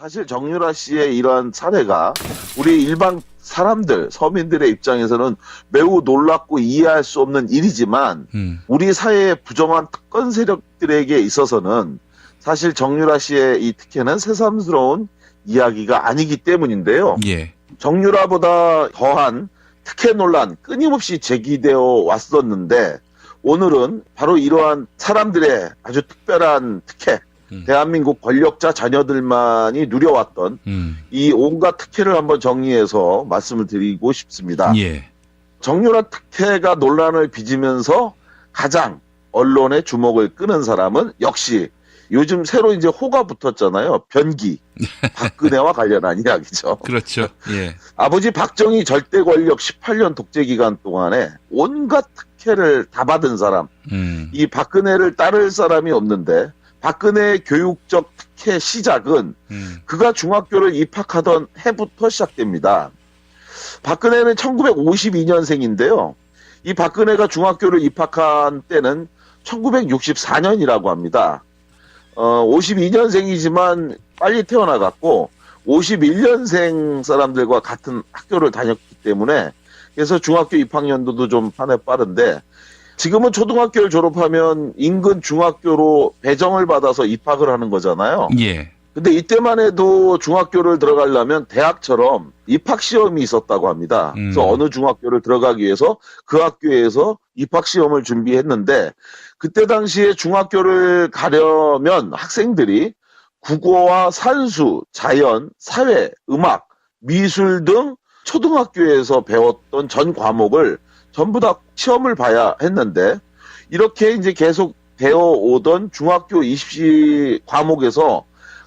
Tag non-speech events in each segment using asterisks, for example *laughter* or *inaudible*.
사실 정유라 씨의 이러한 사례가 우리 일반 사람들, 서민들의 입장에서는 매우 놀랍고 이해할 수 없는 일이지만 음. 우리 사회의 부정한 특권 세력들에게 있어서는 사실 정유라 씨의 이 특혜는 새삼스러운 이야기가 아니기 때문인데요. 예. 정유라보다 더한 특혜 논란 끊임없이 제기되어 왔었는데 오늘은 바로 이러한 사람들의 아주 특별한 특혜, 음. 대한민국 권력자 자녀들만이 누려왔던 음. 이 온갖 특혜를 한번 정리해서 말씀을 드리고 싶습니다. 예. 정유라 특혜가 논란을 빚으면서 가장 언론의 주목을 끄는 사람은 역시 요즘 새로 이제 호가 붙었잖아요. 변기. *laughs* 박근혜와 관련한 이야기죠. 그렇죠. 예. 아버지 박정희 절대 권력 18년 독재 기간 동안에 온갖 특혜를 다 받은 사람. 음. 이 박근혜를 따를 사람이 없는데 박근혜의 교육적 특혜 시작은 음. 그가 중학교를 입학하던 해부터 시작됩니다. 박근혜는 1952년생인데요. 이 박근혜가 중학교를 입학한 때는 1964년이라고 합니다. 어, 52년생이지만 빨리 태어나갔고 51년생 사람들과 같은 학교를 다녔기 때문에 그래서 중학교 입학연도도 좀 판에 빠른데 지금은 초등학교를 졸업하면 인근 중학교로 배정을 받아서 입학을 하는 거잖아요. 예. 근데 이때만 해도 중학교를 들어가려면 대학처럼 입학 시험이 있었다고 합니다. 음. 그래서 어느 중학교를 들어가기 위해서 그 학교에서 입학 시험을 준비했는데 그때 당시에 중학교를 가려면 학생들이 국어와 산수, 자연, 사회, 음악, 미술 등 초등학교에서 배웠던 전 과목을 전부 다 시험을 봐야 했는데 이렇게 이제 계속 배워오던 중학교 입시 과목에서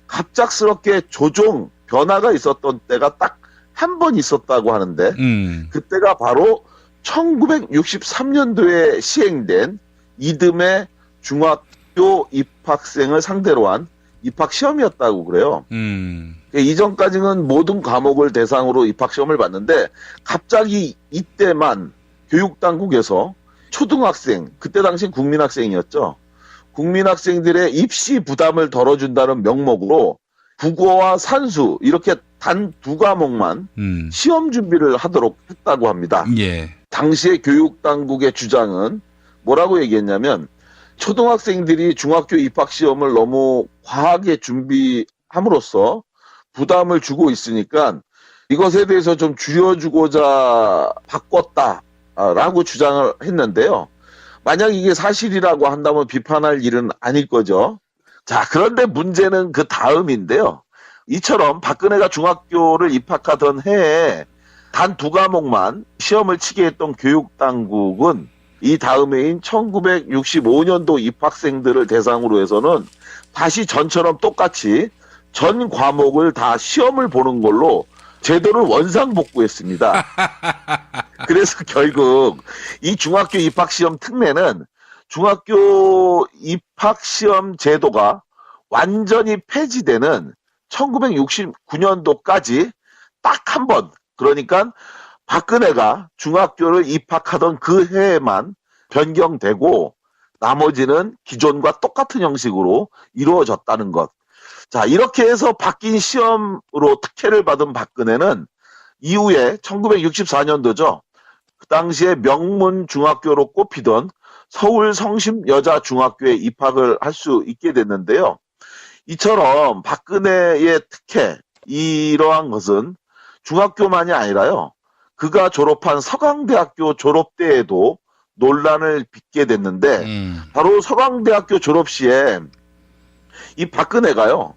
갑작스럽게 조종 변화가 있었던 때가 딱 한 번 있었다고 하는데 음. 그때가 바로 1963년도에 시행된 이듬해 중학교 입학생을 상대로 한 입학 시험이었다고 그래요. 음. 이전까지는 모든 과목을 대상으로 입학 시험을 봤는데 갑자기 이때만 교육당국에서 초등학생, 그때 당시엔 국민학생이었죠. 국민학생들의 입시 부담을 덜어준다는 명목으로 국어와 산수 이렇게 단 두 과목만 음. 시험 준비를 하도록 했다고 합니다. 예. 당시의 교육당국의 주장은 뭐라고 얘기했냐면 초등학생들이 중학교 입학 시험을 너무 과하게 준비함으로써 부담을 주고 있으니까 이것에 대해서 좀 줄여주고자 바꿨다 라고 주장을 했는데요. 만약 이게 사실이라고 한다면 비판할 일은 아닐 거죠. 자, 그런데 문제는 그 다음인데요. 이처럼 박근혜가 중학교를 입학하던 해에 단 두 과목만 시험을 치게 했던 교육당국은 이 다음 해인 1965년도 입학생들을 대상으로 해서는 다시 전처럼 똑같이 전 과목을 다 시험을 보는 걸로 제도를 원상복구했습니다. *laughs* 그래서 결국 이 중학교 입학시험 특례는 중학교 입학시험 제도가 완전히 폐지되는 1969년도까지 딱 한 번, 그러니까 박근혜가 중학교를 입학하던 그 해에만 변경되고 나머지는 기존과 똑같은 형식으로 이루어졌다는 것. 자, 이렇게 해서 바뀐 시험으로 특혜를 받은 박근혜는 이후에 1964년도죠. 그 당시에 명문 중학교로 꼽히던 서울 성심 여자 중학교에 입학을 할 수 있게 됐는데요. 이처럼 박근혜의 특혜 이러한 것은 중학교만이 아니라요. 그가 졸업한 서강대학교 졸업 때에도 논란을 빚게 됐는데 음. 바로 서강대학교 졸업 시에 이 박근혜가요.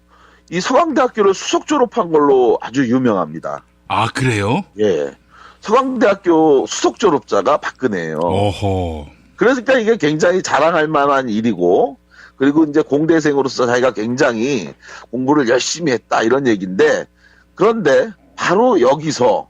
이 서강대학교를 수석 졸업한 걸로 아주 유명합니다. 아, 그래요? 예. 서강대학교 수석 졸업자가 박근혜예요. 오호. 그러니까 이게 굉장히 자랑할 만한 일이고 그리고 이제 공대생으로서 자기가 굉장히 공부를 열심히 했다 이런 얘기인데 그런데 바로 여기서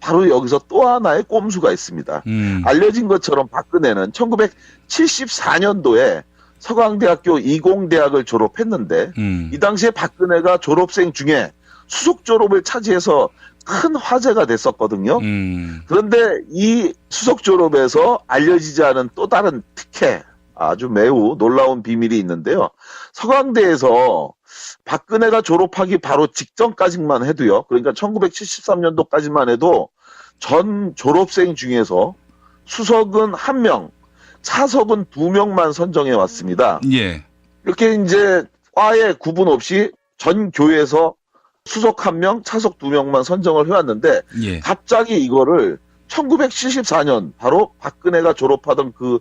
바로 여기서 또 하나의 꼼수가 있습니다. 음. 알려진 것처럼 박근혜는 1974년도에 서강대학교 이공대학을 졸업했는데 음. 이 당시에 박근혜가 졸업생 중에 수석 졸업을 차지해서 큰 화제가 됐었거든요. 음. 그런데 이 수석 졸업에서 알려지지 않은 또 다른 특혜, 아주 매우 놀라운 비밀이 있는데요. 서강대에서 박근혜가 졸업하기 바로 직전까지만 해도요. 그러니까 1973년도까지만 해도 전 졸업생 중에서 수석은 한 명, 차석은 두 명만 선정해 왔습니다. 예. 이렇게 이제 과에 구분 없이 전 교회에서 수석 한 명, 차석 두 명만 선정을 해왔는데 예. 갑자기 이거를 1974년 바로 박근혜가 졸업하던 그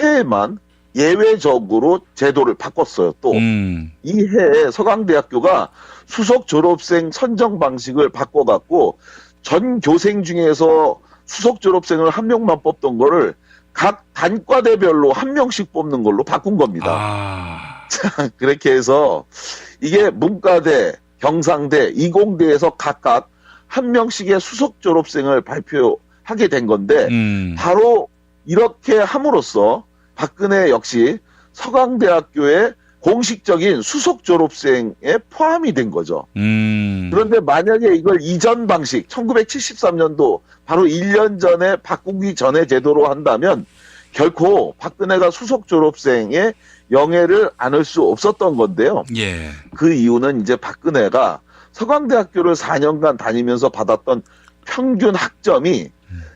해에만 예외적으로 제도를 바꿨어요. 또이 음. 해에 서강대학교가 수석 졸업생 선정 방식을 바꿔갖고 전 교생 중에서 수석 졸업생을 한 명만 뽑던 거를 각 단과대별로 한 명씩 뽑는 걸로 바꾼 겁니다. 아. *laughs* 그렇게 해서 이게 문과대, 경상대, 이공대에서 각각 한 명씩의 수석 졸업생을 발표하게 된 건데 음. 바로 이렇게 함으로써 박근혜 역시 서강대학교의 공식적인 수석 졸업생에 포함이 된 거죠. 음. 그런데 만약에 이걸 이전 방식 1973년도 바로 1년 전에 바꾸기 전에 제도로 한다면 결코 박근혜가 수석 졸업생의 영예를 안을 수 없었던 건데요. 예. 그 이유는 이제 박근혜가 서강대학교를 4년간 다니면서 받았던 평균 학점이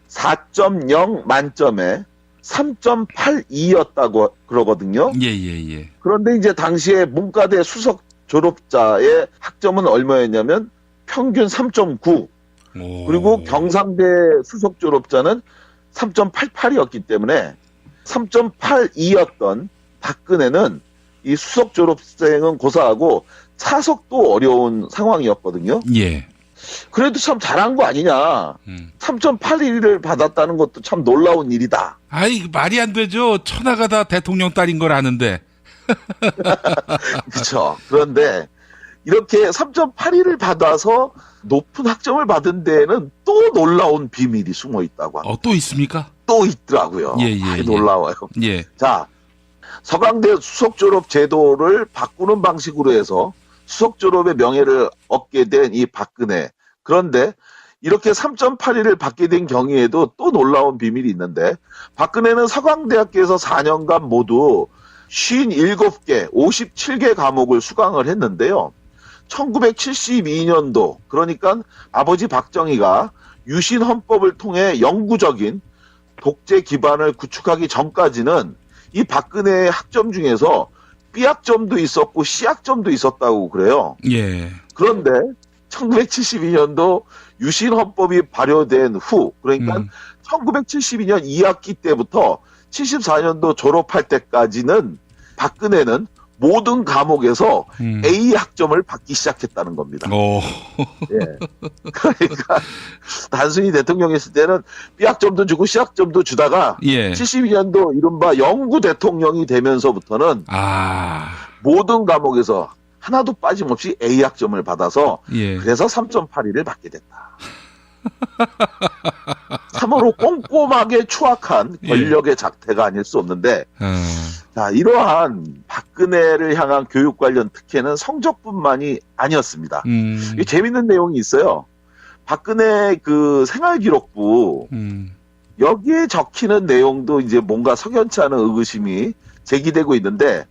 4.0 만점에 3.82였다고 그러거든요. 예, 예, 예. 그런데 이제 당시에 문과대 수석 졸업자의 학점은 얼마였냐면 평균 3.9 오. 그리고 경상대 수석 졸업자는 3.88이었기 때문에 3.82였던 박근혜는 이 수석 졸업생은 고사하고 차석도 어려운 상황이었거든요. 예. 그래도 참 잘한 거 아니냐. 음. 3.81을 받았다는 것도 참 놀라운 일이다. 아이, 말이 안 되죠. 천하가 다 대통령 딸인 걸 아는데. *laughs* 그렇죠. 그런데 이렇게 3.81을 받아서 높은 학점을 받은 데에는 또 놀라운 비밀이 숨어 있다고 합니다. 어, 또 있습니까? 또 있더라고요. 예, 예, 아이, 예. 놀라워요. 예. 자, 서강대 수석 졸업 제도를 바꾸는 방식으로 해서 수석 졸업의 명예를 얻게 된 이 박근혜. 그런데 이렇게 3.81을 받게 된 경위에도 또 놀라운 비밀이 있는데 박근혜는 서강대학교에서 4년간 모두 57개, 57개 과목을 수강을 했는데요. 1972년도, 그러니까 아버지 박정희가 유신 헌법을 통해 영구적인 독재 기반을 구축하기 전까지는 이 박근혜의 학점 중에서 B학점도 있었고 C학점도 있었다고 그래요. 예. 그런데 1972년도 유신 헌법이 발효된 후, 그러니까 음. 1972년 2학기 때부터 74년도 졸업할 때까지는 박근혜는 모든 과목에서 음. A 학점을 받기 시작했다는 겁니다. 오. 예. *laughs* 그러니까 단순히 대통령이었을 때는 B 학점도 주고 C 학점도 주다가 예. 72년도 이른바 영구 대통령이 되면서부터는 아. 모든 과목에서 하나도 빠짐없이 A 학점을 받아서 예. 그래서 3.81을 받게 됐다. *laughs* 참으로 꼼꼼하게 추악한 예. 권력의 작태가 아닐 수 없는데 어. 자 이러한 박근혜를 향한 교육 관련 특혜는 성적뿐만이 아니었습니다. 음. 이게 재밌는 내용이 있어요. 박근혜 그 생활기록부 음. 여기에 적히는 내용도 이제 뭔가 석연치 않은 의구심이 제기되고 있는데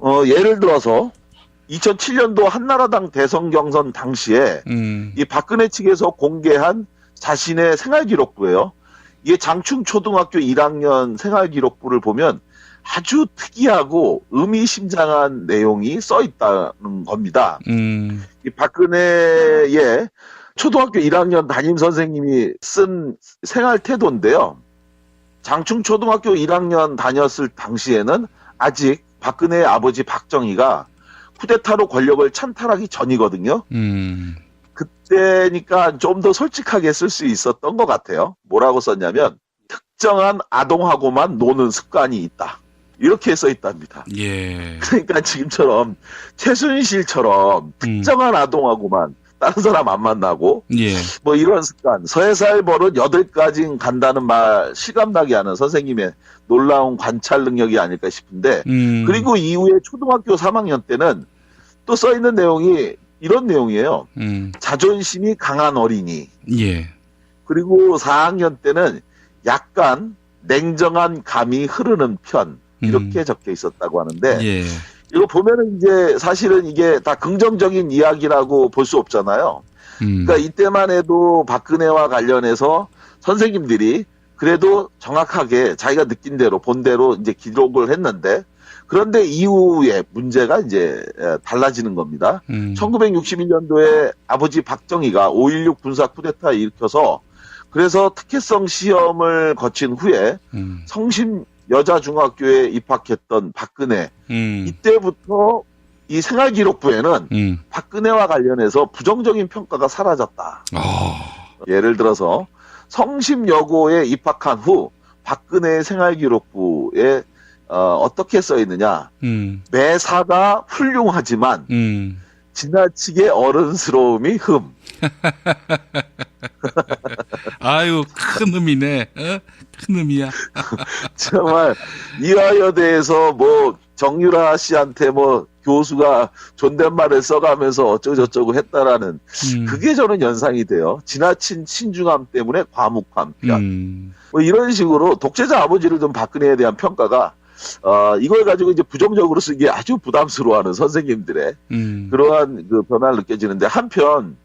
어, 예를 들어서 2007년도 한나라당 대선 경선 당시에 음. 이 박근혜 측에서 공개한 자신의 생활기록부예요. 이게 장충 초등학교 1학년 생활기록부를 보면 아주 특이하고 의미심장한 내용이 써 있다는 겁니다. 음. 이 박근혜의 초등학교 1학년 담임 선생님이 쓴 생활 태도인데요. 장충 초등학교 1학년 다녔을 당시에는 아직 박근혜의 아버지 박정희가 쿠데타로 권력을 찬탈하기 전이거든요. 음. 그때니까 좀 더 솔직하게 쓸 수 있었던 것 같아요. 뭐라고 썼냐면 특정한 아동하고만 노는 습관이 있다. 이렇게 써 있답니다. 예. *laughs* 그러니까 지금처럼 최순실처럼 특정한 아동하고만 다른 사람 안 만나고 예. 뭐 이런 습관 서해살 버릇 여덟 가지 간다는 말 실감나게 하는 선생님의 놀라운 관찰 능력이 아닐까 싶은데 음. 그리고 이후에 초등학교 3학년 때는 또 써 있는 내용이 이런 내용이에요. 음. 자존심이 강한 어린이. 예. 그리고 4학년 때는 약간 냉정한 감이 흐르는 편. 이렇게 적혀 있었다고 하는데 예. 이거 보면은 이제 사실은 이게 다 긍정적인 이야기라고 볼 수 없잖아요. 음. 그러니까 이때만 해도 박근혜와 관련해서 선생님들이 그래도 정확하게 자기가 느낀 대로 본 대로 이제 기록을 했는데 그런데 이후에 문제가 이제 에, 달라지는 겁니다. 음. 1961년도에 아버지 박정희가 5.16 군사 쿠데타 일으켜서 그래서 특혜성 시험을 거친 후에 음. 성심 여자 중학교에 입학했던 박근혜 음. 이때부터 이 생활기록부에는 음. 박근혜와 관련해서 부정적인 평가가 사라졌다. 아. 예를 들어서 성심여고에 입학한 후 박근혜의 생활기록부에 어, 떻게써 있느냐 음. 매사가 훌륭하지만 음. 지나치게 어른스러움이 흠. *laughs* 아유, 큰 흠이네. 어? 큰 흠이야. *laughs* 정말 이화여대에서 뭐 정유라 씨한테 뭐 교수가 존댓말을 써가면서 어쩌고저쩌고 했다라는 음. 그게 저는 연상이 돼요. 지나친 신중함 때문에 과묵한 편. 음. 뭐 이런 식으로 독재자 아버지를 둔 박근혜에 대한 평가가 어, 이걸 가지고 이제 부정적으로 쓰기에 아주 부담스러워하는 선생님들의 음. 그러한 그 변화를 느껴지는데 한편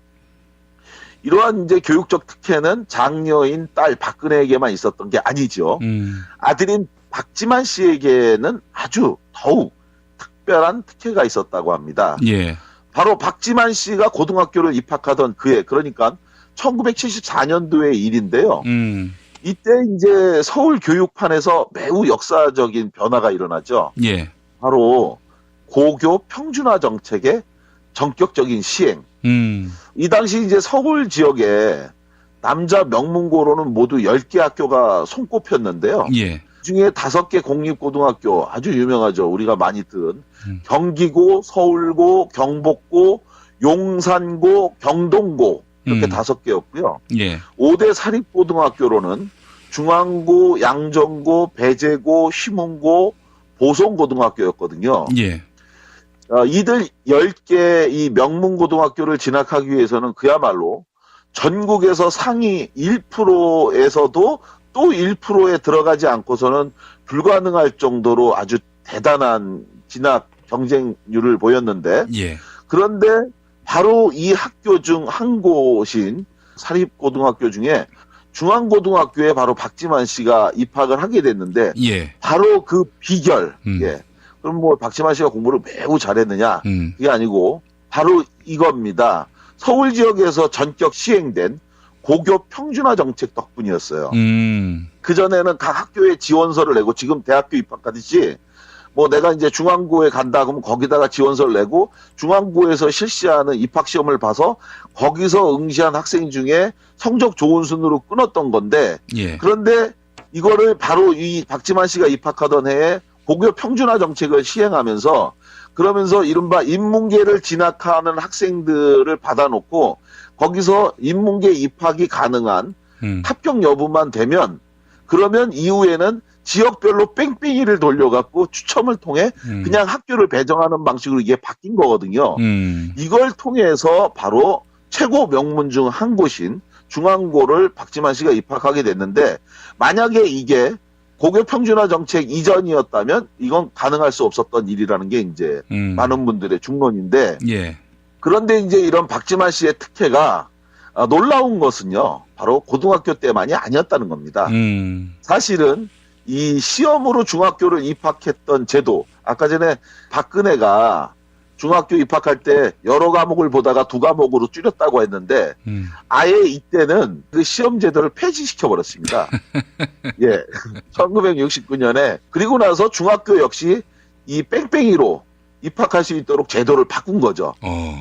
이러한 이제 교육적 특혜는 장녀인 딸 박근혜에게만 있었던 게 아니죠. 음. 아들인 박지만 씨에게는 아주 더욱 특별한 특혜가 있었다고 합니다. 예. 바로 박지만 씨가 고등학교를 입학하던 그해, 그러니까 1974년도의 일인데요. 음. 이때 이제 서울 교육판에서 매우 역사적인 변화가 일어나죠. 예. 바로 고교 평준화 정책의 전격적인 시행. 음. 이 당시 이제 서울 지역에 남자 명문고로는 모두 10개 학교가 손꼽혔는데요. 예. 중에 다섯 개 공립고등학교 아주 유명하죠. 우리가 많이 든 음. 경기고, 서울고, 경복고, 용산고, 경동고 이렇게 음. 다섯 개였고요. 예. 5대 사립고등학교로는 중앙고, 양정고, 배재고, 휘문고, 보성고등학교였거든요. 예. 어, 이들 10개 이 명문고등학교를 진학하기 위해서는 그야말로 전국에서 상위 1%에서도 또 1%에 들어가지 않고서는 불가능할 정도로 아주 대단한 진학 경쟁률을 보였는데 예. 그런데 바로 이 학교 중 한 곳인 사립고등학교 중에 중앙고등학교에 바로 박지만 씨가 입학을 하게 됐는데 예. 바로 그 비결 음. 예. 그럼 뭐 박지만 씨가 공부를 매우 잘했느냐 음. 그게 아니고 바로 이겁니다. 서울 지역에서 전격 시행된 고교 평준화 정책 덕분이었어요. 음. 그 전에는 각 학교에 지원서를 내고 지금 대학교 입학하듯이 뭐 내가 이제 중앙고에 간다 그러면 거기다가 지원서를 내고 중앙고에서 실시하는 입학 시험을 봐서 거기서 응시한 학생 중에 성적 좋은 순으로 끊었던 건데 예. 그런데 이거를 바로 이 박지만 씨가 입학하던 해에 고교 평준화 정책을 시행하면서 그러면서 이른바 인문계를 진학하는 학생들을 받아놓고 거기서 인문계 입학이 가능한 음. 합격 여부만 되면 그러면 이후에는 지역별로 뺑뺑이를 돌려갖고 추첨을 통해 음. 그냥 학교를 배정하는 방식으로 이게 바뀐 거거든요. 음. 이걸 통해서 바로 최고 명문 중 한 곳인 중앙고를 박지만 씨가 입학하게 됐는데 만약에 이게 고교 평준화 정책 이전이었다면 이건 가능할 수 없었던 일이라는 게 이제 음. 많은 분들의 중론인데 예. 그런데 이제 이런 박지만 씨의 특혜가 아, 놀라운 것은요 바로 고등학교 때만이 아니었다는 겁니다. 음. 사실은 이 시험으로 중학교를 입학했던 제도 아까 전에 박근혜가 중학교 입학할 때 여러 과목을 보다가 두 과목으로 줄였다고 했는데 음. 아예 이때는 그 시험 제도를 폐지시켜 버렸습니다. *laughs* 예. 1969년에 그리고 나서 중학교 역시 이 뺑뺑이로 입학할 수 있도록 제도를 바꾼 거죠. 어.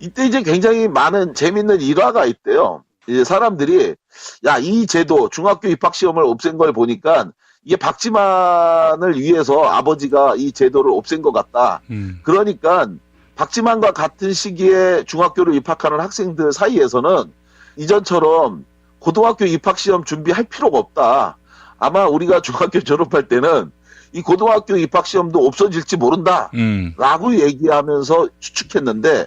이때 이제 굉장히 많은 재밌는 일화가 있대요. 이제 사람들이 야 이 제도 중학교 입학 시험을 없앤 걸 보니까 이게 박지만을 위해서 아버지가 이 제도를 없앤 것 같다. 음. 그러니까 박지만과 같은 시기에 중학교를 입학하는 학생들 사이에서는 이전처럼 고등학교 입학 시험 준비할 필요가 없다. 아마 우리가 중학교 *laughs* 졸업할 때는 이 고등학교 입학 시험도 없어질지 모른다. 음. 라고 얘기하면서 추측했는데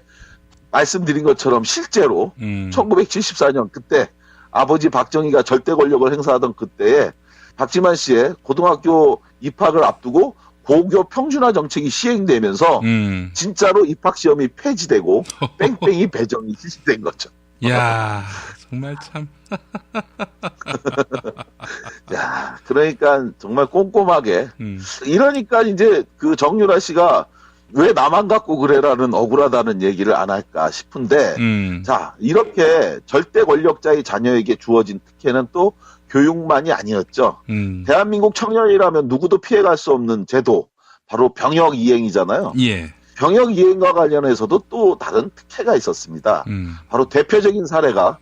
말씀드린 것처럼 실제로 음. 1974년 그때 아버지 박정희가 절대 권력을 행사하던 그때에 박지만 씨의 고등학교 입학을 앞두고 고교 평준화 정책이 시행되면서 음. 진짜로 입학 시험이 폐지되고 *laughs* 뺑뺑이 배정이 실시된 거죠. 야 정말 참. *laughs* 야, 그러니까 정말 꼼꼼하게 음. 이러니까 이제 그 정유라 씨가 왜 나만 갖고 그래라는 억울하다는 얘기를 안 할까 싶은데 음. 자 이렇게 절대 권력자의 자녀에게 주어진 특혜는 또 교육만이 아니었죠. 음. 대한민국 청년이라면 누구도 피해갈 수 없는 제도 바로 병역 이행이잖아요. 예. 병역 이행과 관련해서도 또 다른 특혜가 있었습니다. 음. 바로 대표적인 사례가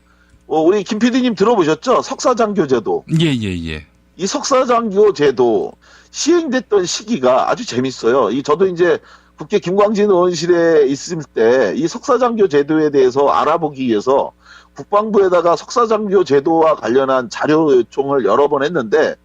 어, 우리 김 PD님 들어보셨죠? 석사장교 제도. 예, 예, 예. 이 석사장교 제도 시행됐던 시기가 아주 재밌어요. 이 저도 이제 국회 김광진 의원실에 있을 때 이 석사장교 제도에 대해서 알아보기 위해서 국방부에다가 석사장교 제도와 관련한 자료 요청을 여러 번 했는데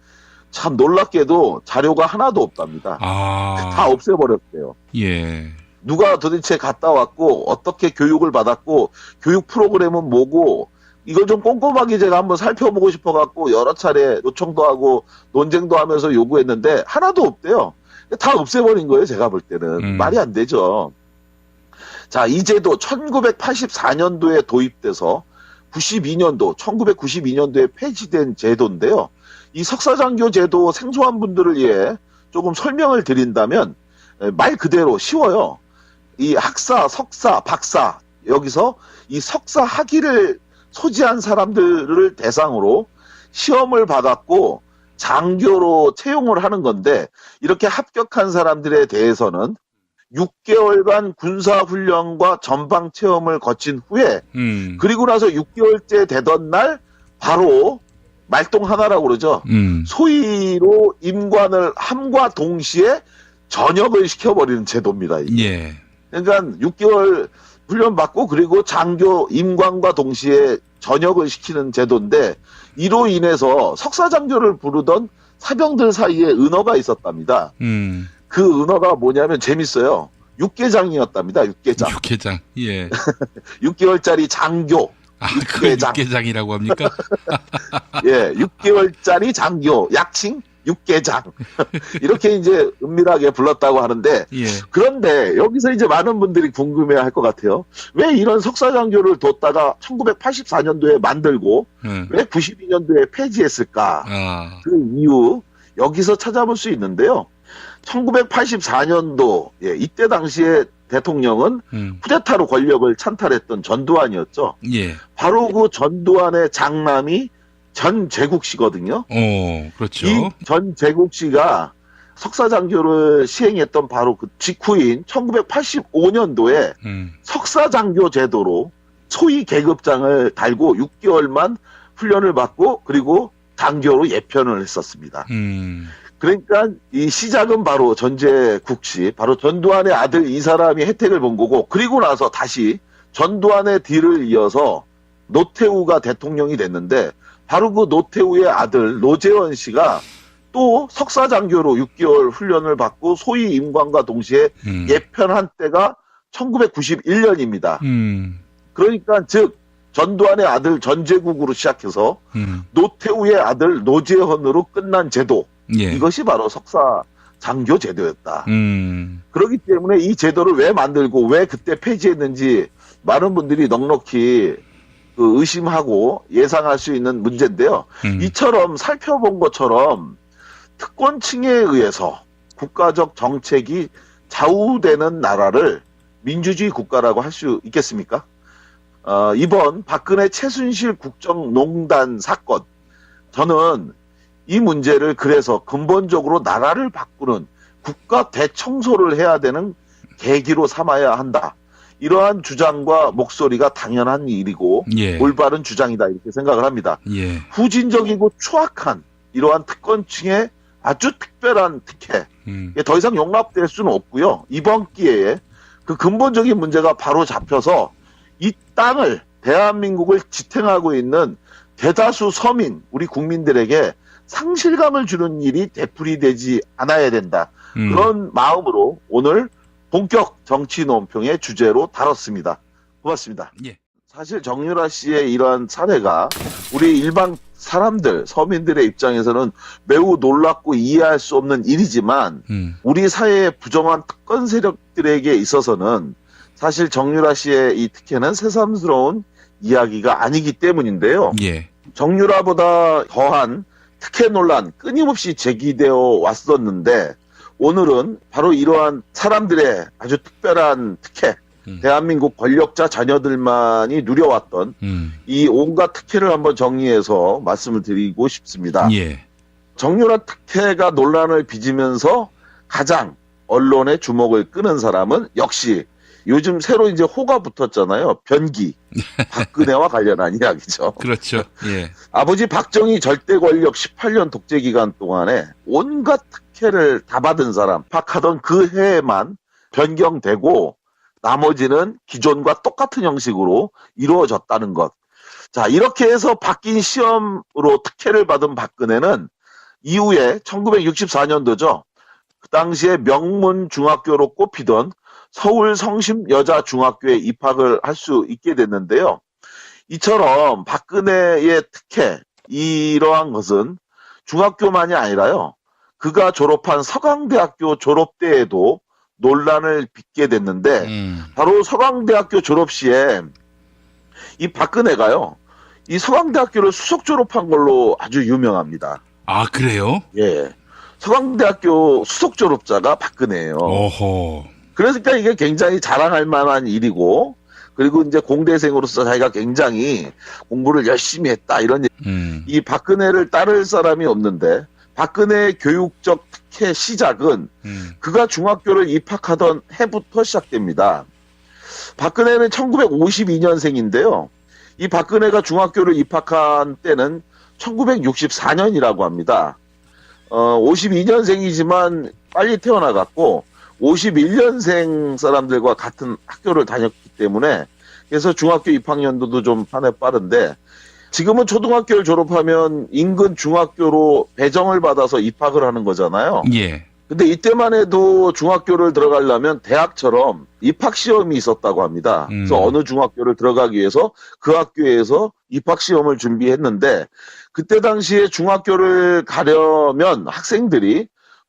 참 놀랍게도 자료가 하나도 없답니다. 아. 다 없애버렸대요. 예. 누가 도대체 갔다 왔고 어떻게 교육을 받았고 교육 프로그램은 뭐고 이걸 좀 꼼꼼하게 제가 한번 살펴보고 싶어갖고 여러 차례 요청도 하고 논쟁도 하면서 요구했는데 하나도 없대요. 다 없애버린 거예요. 제가 볼 때는 음. 말이 안 되죠. 자, 이 제도 1984년도에 도입돼서 92년도, 1992년도에 폐지된 제도인데요. 이 석사장교 제도 생소한 분들을 위해 조금 설명을 드린다면 에, 말 그대로 쉬워요. 이 학사, 석사, 박사 여기서 이 석사 학위를 소지한 사람들을 대상으로 시험을 받았고 장교로 채용을 하는 건데 이렇게 합격한 사람들에 대해서는 6개월간 군사 훈련과 전방 체험을 거친 후에 음. 그리고 나서 6개월째 되던 날 바로 말동 하나라고 그러죠. 음. 소위로 임관을 함과 동시에 전역을 시켜버리는 제도입니다. 이게. 예. 그러니까 6개월 훈련 받고 그리고 장교 임관과 동시에 전역을 시키는 제도인데 이로 인해서 석사 장교를 부르던 사병들 사이에 은어가 있었답니다. 음. 그 은어가 뭐냐면 재밌어요. 육개장이었답니다. 육개장. 육회장. 예. *laughs* 6개월짜리 장교. 아, 육개장. 육개장이라고 합니까? *laughs* 예, 6개월짜리 장교. 약칭 육개장. *laughs* 이렇게 이제 은밀하게 불렀다고 하는데 예. 그런데 여기서 이제 많은 분들이 궁금해 할 것 같아요. 왜 이런 석사장교를 뒀다가 1984년도에 만들고 음. 왜 92년도에 폐지했을까? 아. 그 이유 여기서 찾아볼 수 있는데요. 1984년도 예, 이때 당시에 대통령은 음. 쿠데타로 권력을 찬탈했던 전두환이었죠. 예. 바로 그 전두환의 장남이 전제국 씨거든요. 어, 그렇죠. 이 전제국 씨가 석사장교를 시행했던 바로 그 직후인 1985년도에 음. 석사장교 제도로 소위 계급장을 달고 6개월만 훈련을 받고 그리고 장교로 예편을 했었습니다. 음. 그러니까 이 시작은 바로 전제국 씨, 바로 전두환의 아들 이 사람이 혜택을 본 거고 그리고 나서 다시 전두환의 뒤를 이어서 노태우가 대통령이 됐는데 바로 그 노태우의 아들 노재원 씨가 또 석사장교로 6개월 훈련을 받고 소위 임관과 동시에 음. 예편한 때가 1991년입니다. 음. 그러니까 즉 전두환의 아들 전제국으로 시작해서 음. 노태우의 아들 노재헌으로 끝난 제도 예. 이것이 바로 석사 장교 제도였다. 음. 그렇기 때문에 이 제도를 왜 만들고 왜 그때 폐지했는지 많은 분들이 넉넉히 그 의심하고 예상할 수 있는 문제인데요. 음. 이처럼 살펴본 것처럼 특권층에 의해서 국가적 정책이 좌우되는 나라를 민주주의 국가라고 할 수 있겠습니까? 어, 이번 박근혜 최순실 국정농단 사건, 저는 이 문제를 그래서 근본적으로 나라를 바꾸는 국가 대청소를 해야 되는 계기로 삼아야 한다. 이러한 주장과 목소리가 당연한 일이고 예. 올바른 주장이다 이렇게 생각을 합니다. 예. 후진적이고 추악한 이러한 특권층의 아주 특별한 특혜 음. 더 이상 용납될 수는 없고요. 이번 기회에 그 근본적인 문제가 바로 잡혀서 이 땅을 대한민국을 지탱하고 있는 대다수 서민 우리 국민들에게 상실감을 주는 일이 되풀이되지 않아야 된다. 음. 그런 마음으로 오늘 본격 정치 논평의 주제로 다뤘습니다. 고맙습니다. 예. 사실 정유라 씨의 이러한 사례가 우리 일반 사람들, 서민들의 입장에서는 매우 놀랍고 이해할 수 없는 일이지만 음. 우리 사회의 부정한 특권 세력들에게 있어서는 사실 정유라 씨의 이 특혜는 새삼스러운 이야기가 아니기 때문인데요. 예. 정유라보다 더한 특혜 논란 끊임없이 제기되어 왔었는데 오늘은 바로 이러한 사람들의 아주 특별한 특혜, 음. 대한민국 권력자 자녀들만이 누려왔던 음. 이 온갖 특혜를 한번 정리해서 말씀을 드리고 싶습니다. 예. 정유라 특혜가 논란을 빚으면서 가장 언론의 주목을 끄는 사람은 역시 요즘 새로 이제 호가 붙었잖아요. 변기. *laughs* 박근혜와 관련한 이야기죠. 그렇죠. 예. 아버지 박정희 절대 권력 18년 독재 기간 동안에 온갖 특혜를 다 받은 사람, 박하던 그 해에만 변경되고 나머지는 기존과 똑같은 형식으로 이루어졌다는 것. 자, 이렇게 해서 바뀐 시험으로 특혜를 받은 박근혜는 이후에 1964년도죠. 그 당시에 명문 중학교로 꼽히던 서울 성심 여자 중학교에 입학을 할 수 있게 됐는데요. 이처럼 박근혜의 특혜 이러한 것은 중학교만이 아니라요. 그가 졸업한 서강대학교 졸업 때에도 논란을 빚게 됐는데 음. 바로 서강대학교 졸업 시에 이 박근혜가요. 이 서강대학교를 수석 졸업한 걸로 아주 유명합니다. 아, 그래요? 예. 서강대학교 수석 졸업자가 박근혜예요. 오호. 그러니까 이게 굉장히 자랑할 만한 일이고 그리고 이제 공대생으로서 자기가 굉장히 공부를 열심히 했다 이런. 음. 이 박근혜를 따를 사람이 없는데 박근혜의 교육적 특혜 시작은 음. 그가 중학교를 입학하던 해부터 시작됩니다. 박근혜는 1952년생인데요. 이 박근혜가 중학교를 입학한 때는 1964년이라고 합니다. 어, 52년생이지만 빨리 태어나갔고 51년생 사람들과 같은 학교를 다녔기 때문에 그래서 중학교 입학년도도 좀한해 빠른데 지금은 초등학교를 졸업하면 인근 중학교로 배정을 받아서 입학을 하는 거잖아요. 예. 근데 이때만 해도 중학교를 들어가려면 대학처럼 입학 시험이 있었다고 합니다. 음. 그래서 어느 중학교를 들어가기 위해서 그 학교에서 입학 시험을 준비했는데 그때 당시에 중학교를 가려면 학생들이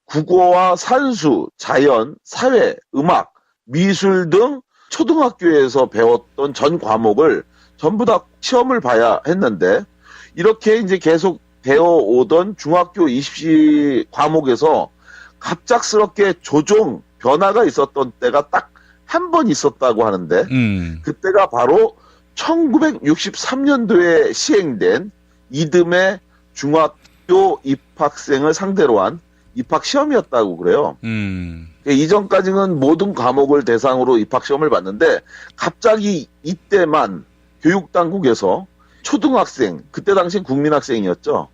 국어와 산수, 자연, 사회, 음악, 미술 등 초등학교에서 배웠던 전 과목을 전부 다 시험을 봐야 했는데 이렇게 이제 계속 되어 오던 중학교 입시 과목에서 갑작스럽게 조정 변화가 있었던 때가 딱 한 번 있었다고 하는데 음. 그때가 바로 1963년도에 시행된 이듬해 중학교 입학생을 상대로 한 입학 시험이었다고 그래요. 음. 이전까지는 모든 과목을 대상으로 입학 시험을 봤는데 갑자기 이때만 교육 당국에서 초등학생 그때 당시 국민학생이었죠.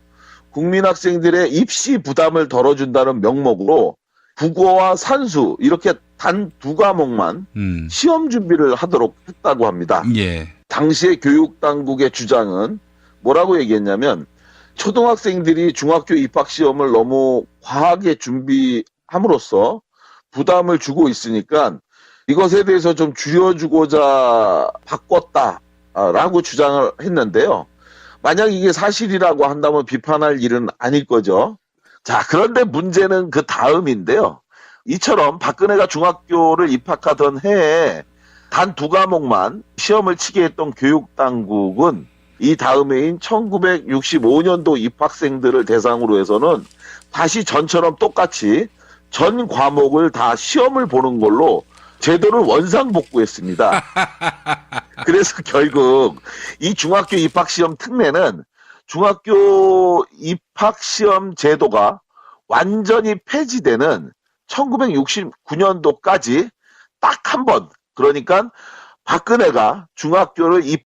국민학생들의 입시 부담을 덜어준다는 명목으로 국어와 산수 이렇게 단 두 과목만 음. 시험 준비를 하도록 했다고 합니다. 예. 당시의 교육 당국의 주장은 뭐라고 얘기했냐면 초등학생들이 중학교 입학 시험을 너무 과하게 준비함으로써 부담을 주고 있으니까 이것에 대해서 좀 줄여주고자 바꿨다라고 주장을 했는데요. 만약 이게 사실이라고 한다면 비판할 일은 아닐 거죠. 자, 그런데 문제는 그 다음인데요. 이처럼 박근혜가 중학교를 입학하던 해에 단 두 과목만 시험을 치게 했던 교육당국은 이 다음 해인 1965년도 입학생들을 대상으로 해서는 다시 전처럼 똑같이 전 과목을 다 시험을 보는 걸로 제도를 원상복구했습니다. *laughs* 그래서 결국 이 중학교 입학시험 특례는 중학교 입학시험 제도가 완전히 폐지되는 1969년도까지 딱 한 번, 그러니까 박근혜가 중학교를 입